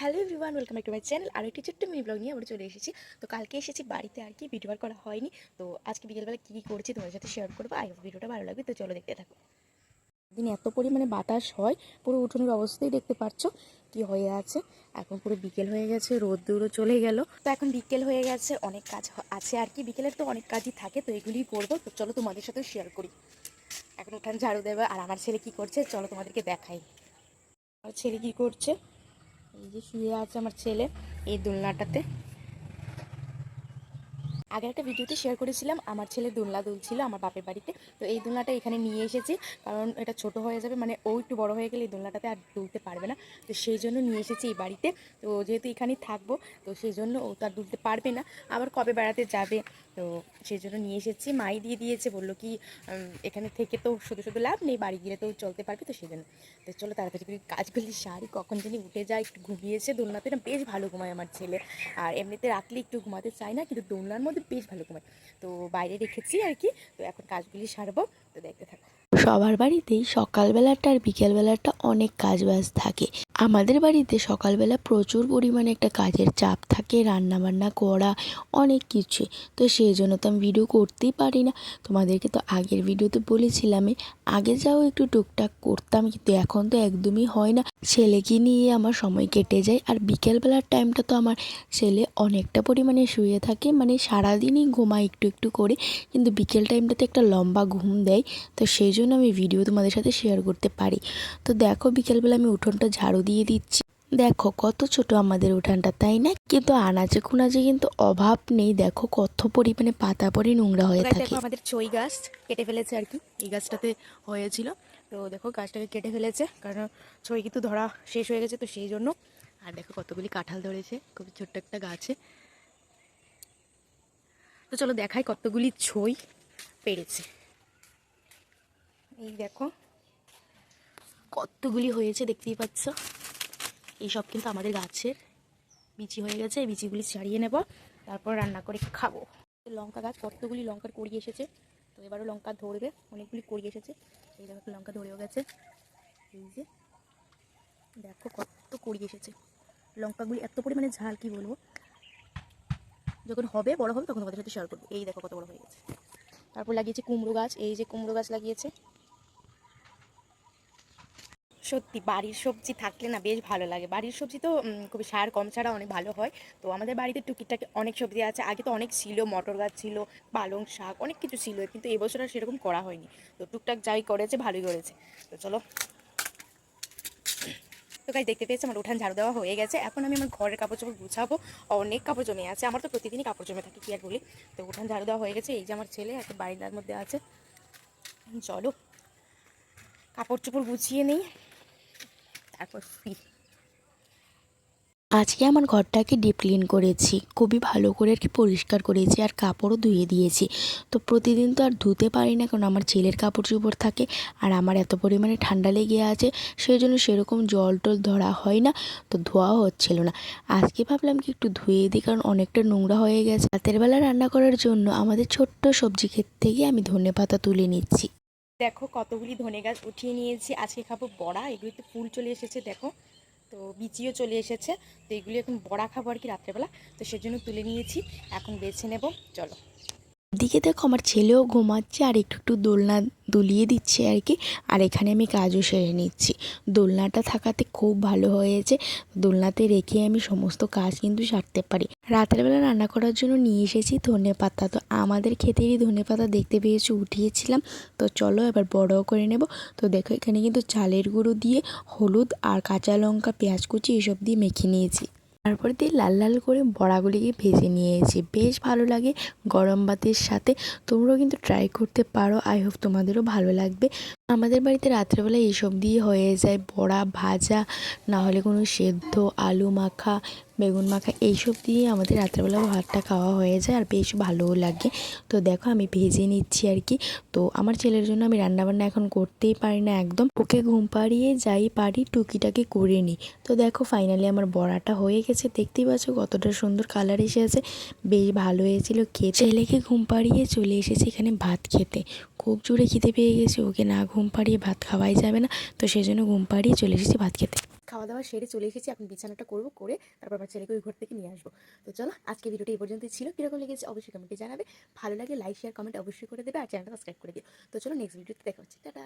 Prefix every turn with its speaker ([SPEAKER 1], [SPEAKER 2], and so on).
[SPEAKER 1] Hello everyone, welcome back to my channel. আর একটি ছোট্ট mini blog নিয়ে আমরা চলে এসেছি। তো কালকে এসেছি বাড়িতে আর কি, ভিডিও করা হয়নি। তো আজকে বিকেলবেলা কী কী করছি তোমার সাথে শেয়ার করব। আই হোপ ভিডিওটা ভালো লাগবে। তো চলো দেখতে থাকো। দিন এত পরিমাণে বাতাস হয়, পুরো উঠোনের অবস্থাই দেখতে পাচ্ছ কি হয়ে আছে। এখন পুরো বিকেল হয়ে গেছে রোদ দূরও চলে গেল। তো এখন বিকেল হয়ে গেছে, অনেক কাজ আছে আর কি। বিকেলের তো অনেক কাজই থাকে, তো এগুলিই করব। তো চলো তোমাদের সাথেও শেয়ার করি। এখন উঠান ঝাড়ু দেবে, আর আমার ছেলে কি করছে? চলো তোমাদেরকে দেখাই। আমার ছেলে কি করছে? এই যে শুয়ে আছে আমার ছেলে এই দোলনাটাতে। আগে একটা ভিডিওতে শেয়ার করেছিলাম, আমার ছেলে দোলনা দুলছিল আমার বাপের বাড়িতে। তো এই দোলনাটা এখানে নিয়ে এসেছি, কারণ এটা ছোট হয়ে যাবে মানে ও একটু বড় হয়ে গেলে এই দোলনাটাতে আর দুলতে পারবে না। তো সেই জন্য নিয়ে এসেছি এই বাড়িতে। তো যেহেতু এখানেই থাকব, তো সেই জন্য ও তো আর দুলতে পারবে না। আবার কবে বেড়াতে যাবে, তো সেই জন্য নিয়ে এসেছি। মাই দিয়ে দিয়েছে, বলল কি এখানে থেকে তো শুধু শুধু লাভ নেই, বাড়ি গিয়ে তো চলতে পারবে, তো সেই জন্য। তো চলো তাড়াতাড়ি করে কাজগুলি সারি, কখন জানি উঠে যায়, একটু ঘুমিয়েছে, দোলনাতে না বেশ ভালো ঘুমায় আমার ছেলে। আর এমনিতে রাখলে একটু ঘুমাতে চায় না, কিন্তু দোলনার মধ্যে বেশ ভালো ঘুমায়। তো বাইরে রেখেছি আর কি, তো এখন কাজগুলি সারবো, তো দেখতে থাকো।
[SPEAKER 2] সবার বাড়িতেই সকালবেলাটা আর বিকেলবেলাটা অনেক কাজ বাজ থাকে। আমাদের বাড়িতে সকালবেলা প্রচুর পরিমাণে একটা কাজের চাপ থাকে রান্না বান্না করা, অনেক কিছু। তো সেই জন্য তো আমি ভিডিও করতেই পারি না। তোমাদেরকে তো আগের ভিডিওতে বলেছিলামই আগে যাও একটু টুকটাক করতাম, কিন্তু এখন তো একদমই হয় না। ছেলেকে নিয়ে আমার সময় কেটে যায়, আর বিকেলবেলার টাইমটা তো আমার ছেলে অনেকটা পরিমাণে শুয়ে থাকে মানে সারাদিনই ঘুমায় একটু একটু করে, কিন্তু বিকেল টাইমটাতে একটা লম্বা ঘুম দেয়। তো সেই জন্য আমি ভিডিও তোমাদের সাথে শেয়ার করতে পারি। তো দেখো বিকেলবেলা আমি উঠোনটা ঝাড়ু দিয়ে দিচ্ছি। দেখো কত ছোট আমাদের উঠানটা তাই না? কিন্তু আনাচে খুনাচে কিন্তু অভাব নেই। দেখো কত পরিমাণে পাতা পরে নোংরা হয়ে
[SPEAKER 1] গাছ
[SPEAKER 2] থাকে।
[SPEAKER 1] আমাদের চই গাছ কেটে ফেলেছে আর কি। এই গাছটাতে হয়েছিল। তো দেখো গাছটাকে কেটে ফেলেছে কারণ ছই কিন্তু ধরা শেষ হয়ে গেছে তো সেই জন্য। আর দেখো কতগুলি কাঁঠাল ধরেছে খুবই ছোট্ট একটা গাছে। তো চলো দেখাই কতগুলি ছই পেরেছে। এই দেখো কতগুলি হয়েছে দেখতেই পাচ্ছ? এইসব কিন্তু আমাদের গাছের বিচি হয়ে গেছে, এই বিচিগুলি ছাড়িয়ে নেব, তারপর রান্না করে খাব। লঙ্কা গাছ, কতগুলি লঙ্কার কড়ি এসেছে, তো এবারও লঙ্কা ধরবে, অনেকগুলি কড়ি এসেছে, এই দেখো লঙ্কা ধরেও গেছে, এই যে, দেখো কত কড়ি এসেছে। লঙ্কাগুলি এত পরিমাণে ঝাল, কি বলব? যখন হবে, বড় হবে, তখন তোমাদের সাথে শেয়ার করব। এই দেখো কত বড় হয়ে গেছে। তারপর লাগিয়েছে কুমড়ো গাছ, এই যে কুমড়ো গাছ লাগিয়েছে সত্যি বাড়ির সবজি থাকলে না বেশ ভালো লাগে। বাড়ির সবজি তো খুবই সার কম ছাড়া অনেক ভালো হয়। তো আমাদের বাড়িতে টুকিটাকি অনেক সবজি আছে। আগে তো অনেক ছিল, মটর গাছ ছিল, পালং শাক, অনেক কিছু ছিল, কিন্তু এবছর আর সেরকম করা হয়নি। তো টুকটাক যাই করেছে, ভালোই করেছে। তো চলো। তো গাছ দেখতে পেয়েছি, আমার উঠান ঝাড়ু দেওয়া হয়ে গেছে। এখন আমি আমার ঘরের কাপড় চোপড় গুছাবো। অনেক কাপড় জমে আছে। আমার তো প্রতিদিনই কাপড় জমে থাকে, কি আর বলি। তো উঠান ঝাড়ু দেওয়া হয়ে গেছে। এই যে আমার ছেলে একটা বাড়ির মধ্যে আছে। চলো। কাপড় চোপড় গুছিয়ে নেই। তারপর ফ্রি
[SPEAKER 2] আজকে আমার ঘরটাকে ডিপ ক্লিন করেছি, খুবই ভালো করে আর কি পরিষ্কার করেছি আর কাপড়ও ধুয়ে দিয়েছি। তো প্রতিদিন তো আর ধুতে পারি না কারণ আমার ছেলের কাপড় চোপড় থাকে আর আমার এত পরিমাণে ঠান্ডা লেগে আছে সেই জন্য সেরকম জল টল ধরা হয় না, তো ধোয়াও হচ্ছিল না। আজকে ভাবলাম কি একটু ধুয়ে দিই কারণ অনেকটা নোংরা হয়ে গেছে। রাতের বেলা রান্না করার জন্য আমাদের ছোট্ট সবজি ক্ষেত থেকে আমি ধনে পাতা তুলে নিচ্ছি।
[SPEAKER 1] দেখো কতগুলি ধনে গাছ উঠিয়ে নিয়েছি। আজকে খাব বড়া এগুলিতে ফুল চলে এসেছে, দেখো। তো বিচিও চলে এসেছে, তো এগুলি এখন বড়া খাব আর কি রাত্রেবেলা। তো সেজন্য তুলে নিয়েছি, এখন বেছে নেব, চলো।
[SPEAKER 2] দিকে দেখো আমার ছেলেও ঘুমাচ্ছে আর একটু একটু দোলনা দুলিয়ে দিচ্ছে আর কি। আর এখানে আমি কাজও সেরে নিচ্ছি। দোলনাটা থাকাতে খুব ভালো হয়েছে। দোলনাতে রেখে আমি সমস্ত কাজ কিন্তু সারতে পারি। রাতের বেলা রান্না করার জন্য নিয়ে এসেছি ধনে পাতা। তো আমাদের ক্ষেতেরই ধনে পাতা দেখতে পেয়েছি, উঠিয়েছিলাম। তো চলো এবার বড়ও করে নেব। তো দেখো এখানে কিন্তু চালের গুঁড়ো দিয়ে হলুদ আর কাঁচা লঙ্কা, পেঁয়াজ কুচি এসব দিয়ে মেখে নিয়েছি। তারপর দিয়ে লাল লাল করে বড়াগুলিকে ভেজে নিয়েছি। বেশ ভালো লাগে গরম ভাতের সাথে। তোমরাও কিন্তু ট্রাই করতে পারো। আই হোপ তোমাদেরও ভালো লাগবে। আমাদের বাড়িতে রাত্রেবেলা এইসব দিয়ে হয়ে যায়। বড়া ভাজা না হলে কোনো সেদ্ধ, আলু মাখা বেগুন মাখা এইসব দিয়ে আমাদের রাত্রেবেলা ভাতটা খাওয়া হয়ে যায় আর বেশ ভালোও লাগে। তো দেখো আমি ভেজে নিচ্ছি আর কি। তো আমার ছেলের জন্য আমি রান্নাবান্না এখন করতেই পারি না একদম। ওকে ঘুম পাড়িয়ে যাই পারি টুকিটাকি করে নিই। তো দেখো ফাইনালি আমার বড়াটা হয়ে গেছে। দেখতেই পাচ্ছ কতটা সুন্দর কালার এসেছে বেশ ভালো হয়েছিল খেতে। ছেলেকে ঘুম পাড়িয়ে চলে এসেছি এখানে ভাত খেতে। খুব জোরে খিদে পেয়ে গেছে। ওকে না ঘুম পাড়িয়ে ভাত খাওয়াই যাবে না। তো সেই জন্য ঘুম পাড়িয়ে চলে এসেছি ভাত খেতে।
[SPEAKER 1] খাওয়া দাওয়া সেরে চলে এসেছি। এখন বিছানাটা করব, করে তারপর আমার ছেলেকে ওই ঘর থেকে নিয়ে আসব। তো চলো, আজকে ভিডিওটা এই পর্যন্তই ছিল। কীরকম লেগেছে অবশ্যই কমেন্টে জানাবে। ভালো লাগে লাইক শেয়ার কমেন্ট অবশ্যই করে দেবে। আর চ্যানেলটা সাবস্ক্রাইব করে দিও। তো চলো নেক্সট ভিডিওতে দেখা হচ্ছে। টাটা!